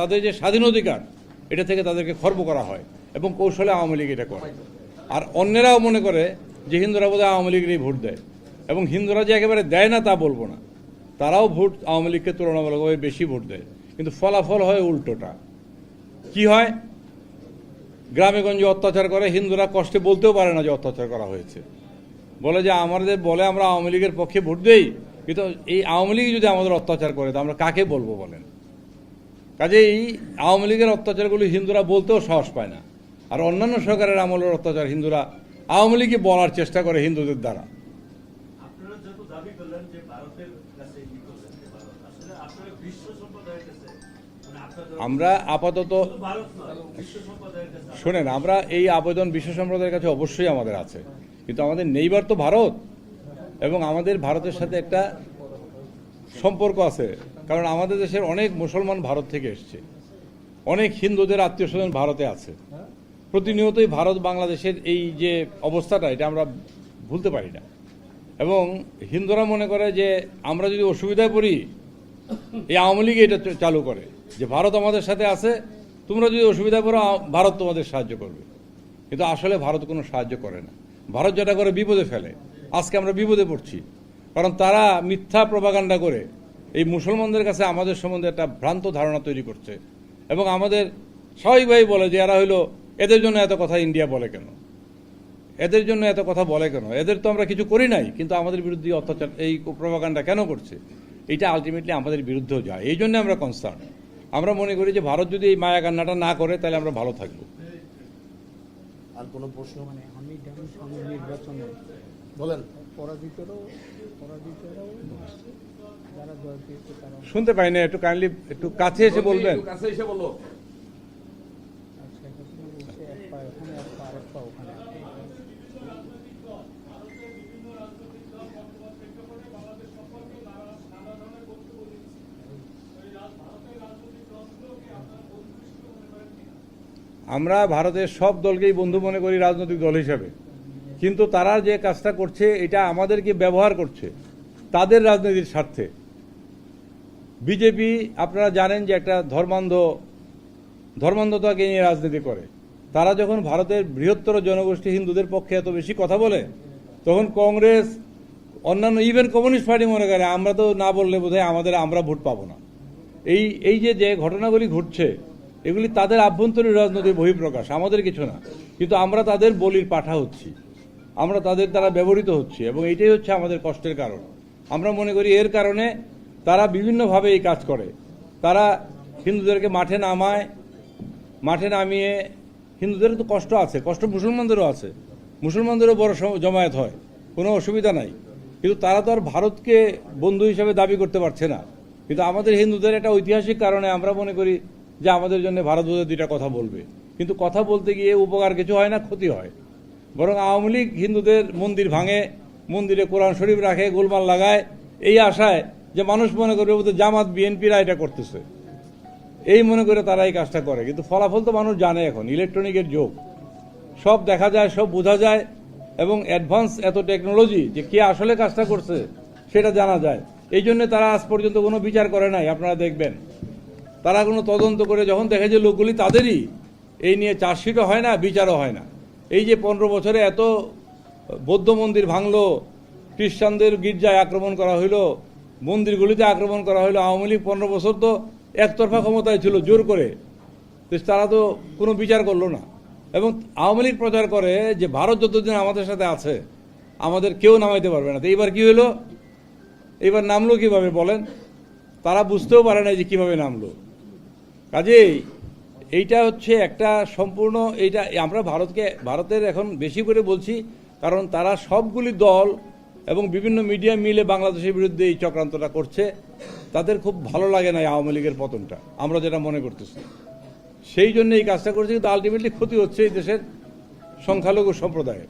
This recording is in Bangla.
তাদের যে স্বাধীন অধিকার, এটা থেকে তাদেরকে খর্ব করা হয় এবং কৌশলে আওয়ামী লীগ এটা করে। আর অন্যেরাও মনে করে যে হিন্দুরা বোধহয় আওয়ামী লীগেরই ভোট দেয় এবং হিন্দুরা যে একেবারে দেয় না তা বলব না। তারাও ভোট আওয়ামী লীগকে তুলনামূলকভাবে বেশি ভোট দেয়। কিন্তু ফলাফল হয় উল্টোটা। কি হয়? গ্রামেগঞ্জে অত্যাচার করে, হিন্দুরা কষ্টে বলতেও পারে না যে অত্যাচার করা হয়েছে। বলে যে আমাদের বলে আমরা আওয়ামী লীগের পক্ষে ভোট দেই, কিন্তু এই আওয়ামী লীগ যদি আমাদের অত্যাচার করে, তো আমরা কাকে বলব বলেন? কাজেই আওয়ামী লীগের অত্যাচারগুলি হিন্দুরা বলতেও সাহস পায় না। আর অন্যান্য সরকারের আমলের অত্যাচার হিন্দুরা আওয়ামী লীগই বলার চেষ্টা করে হিন্দুদের দ্বারা। মানে আমরা আপাতত শোনেন আমরা এই আবেদন বিশ্ব সম্প্রদায়ের কাছে অবশ্যই আমাদের আছে। কিন্তু আমাদের নেইবার তো ভারত এবং আমাদের ভারতের সাথে একটা সম্পর্ক আছে। কারণ আমাদের দেশের অনেক মুসলমান ভারত থেকে এসছে। অনেক হিন্দুদের আত্মীয় স্বজন ভারতে আছে। প্রতিনিয়তই ভারত বাংলাদেশের এই যে অবস্থাটা, এটা আমরা ভুলতে পারি না। এবং হিন্দুরা মনে করে যে আমরা যদি অসুবিধায় পড়ি, এই আওয়ামী লীগ এটা চালু করে যে ভারত আমাদের সাথে আছে, তোমরা যদি অসুবিধায় পড়ো ভারত তোমাদের সাহায্য করবে। কিন্তু আসলে ভারত কোনো সাহায্য করে না। ভারত যেটা করে বিপদে ফেলে। আজকে আমরা বিপদে পড়ছি। কারণ তারা মিথ্যা প্রপাগান্ডা করে এই মুসলমানদের কাছে আমাদের সম্বন্ধে একটা ভ্রান্ত ধারণা তৈরি করছে। এবং আমাদের স্বাভাবিকভাবেই বলে যে এরা হইল, এদের জন্য এত কথা ইন্ডিয়া বলে কেন? এদের জন্য এত কথা বলে কেন? এদের তো আমরা কিছু করি নাই, কিন্তু আমাদের বিরুদ্ধে অত্যাচার, এই প্রভাকাণ্ডা কেন করছে? এটা আলটিমেটলি আমাদের বিরুদ্ধেও যায়। এই জন্য আমরা কনসার্ন আমরা মনে করি যে ভারত যদি এই মায়া কান্নাটা না করে, তাহলে আমরা ভালো থাকব। আর কোনো প্রশ্ন? মানে বলেন। পরাজিতরাও পরাজিতরাও যারা জয় পেয়েছে তারা শুনতে পাই না একটু কাইন্ডলি একটু কাছে এসে বলবেন। কাছে এসে বলো। ওখানে আমরা ভারতের সব দলকেই বন্ধু মনে করি রাজনৈতিক দল হিসাবে। কিন্তু তারা যে কাজটা করছে, এটা আমাদেরকে ব্যবহার করছে, তাদের রাজনীতির স্বার্থে। বিজেপি, আপনারা জানেন যে একটা ধর্মান্ধ, ধর্মান্ধতাকে নিয়ে রাজনীতি করে। তারা যখন ভারতের বৃহত্তর জনগোষ্ঠী হিন্দুদের পক্ষে এত বেশি কথা বলে, তখন কংগ্রেস, অন্যান্য ইভেন কমিউনিস্ট পার্টি মনে করে, আমরা তো না বললে বোধহয় আমাদের, আমরা ভোট পাবো না। এই এই যে যে ঘটনাগুলি ঘটছে, এগুলি তাদের আভ্যন্তরীণ রাজনৈতিক বহিঃপ্রকাশ, আমাদের কিছু না। কিন্তু আমরা তাদের বলির পাঠা হচ্ছি। আমরা তাদের দ্বারা ব্যবহৃত হচ্ছি এবং এইটাই হচ্ছে আমাদের কষ্টের কারণ। আমরা মনে করি এর কারণে তারা বিভিন্নভাবে এই কাজ করে। তারা হিন্দুদেরকে মাঠে নামায়, মাঠে নামিয়ে হিন্দুদের তো কষ্ট আছে, কষ্ট মুসলমানদেরও আছে। মুসলমানদেরও বড় জমায়েত হয়, কোনো অসুবিধা নাই। কিন্তু তারা তো আর ভারতকে বন্ধু হিসাবে দাবি করতে পারছে না। কিন্তু আমাদের হিন্দুদের একটা ঐতিহাসিক কারণে আমরা মনে করি যে আমাদের জন্য ভারত দুইটা কথা বলবে। কিন্তু কথা বলতে গিয়ে উপকার কিছু হয় না, ক্ষতি হয়। বরং আওয়ামী লীগ হিন্দুদের মন্দির ভাঙে, মন্দিরে কোরআন শরীফ রাখে, গোলমাল লাগায়, এই আশায় যে মানুষ মনে করবে বোধহয় জামাত, বিএনপিরা এটা করতেছে। এই মনে করে তারা এই কাজটা করে। কিন্তু ফলাফল তো মানুষ জানে এখন, ইলেকট্রনিকের যোগ। সব দেখা যায়, সব বোঝা যায়, এবং অ্যাডভান্স এত টেকনোলজি যে কে আসলে কাজটা করছে, সেটা জানা যায়। এই জন্য তারা আজ পর্যন্ত কোনো বিচার করে নাই, আপনারা দেখবেন। তারা কোনো তদন্ত করে যখন দেখে যে লোকগুলি তাদেরই, এই নিয়ে চার্জশিটও হয় না, বিচারও হয় না। এই যে পনেরো বছরে এত বৌদ্ধ মন্দির ভাঙলো, খ্রিস্টানদের গির্জায় আক্রমণ করা হইল, মন্দিরগুলিতে আক্রমণ করা হইল, আওয়ামী লীগ পনেরো বছর তো একতরফা ক্ষমতায় ছিল জোর করে। তো তারা তো কোনো বিচার করল না। এবং আওয়ামী লীগ প্রচার করে যে ভারত যতদিন আমাদের সাথে আছে, আমাদের কেউ নামাইতে পারবে না। তো এইবার কি হলো এইবার নামলো কীভাবে বলেন? তারা বুঝতেও পারে না যে কীভাবে নামলো। কাজেই এইটা হচ্ছে একটা সম্পূর্ণ এইটা, আমরা ভারতকে, ভারতের এখন বেশি করে বলছি, কারণ তারা সবগুলি দল এবং বিভিন্ন মিডিয়া মিলে বাংলাদেশের বিরুদ্ধে এই চক্রান্তটা করছে। তাদের খুব ভালো লাগে না আওয়ামী লীগের পতনটা, আমরা যেটা মনে করতেছি। সেই জন্য এই কাজটা করছে, কিন্তু আলটিমেটলি ক্ষতি হচ্ছে এই দেশের সংখ্যালঘু সম্প্রদায়ের।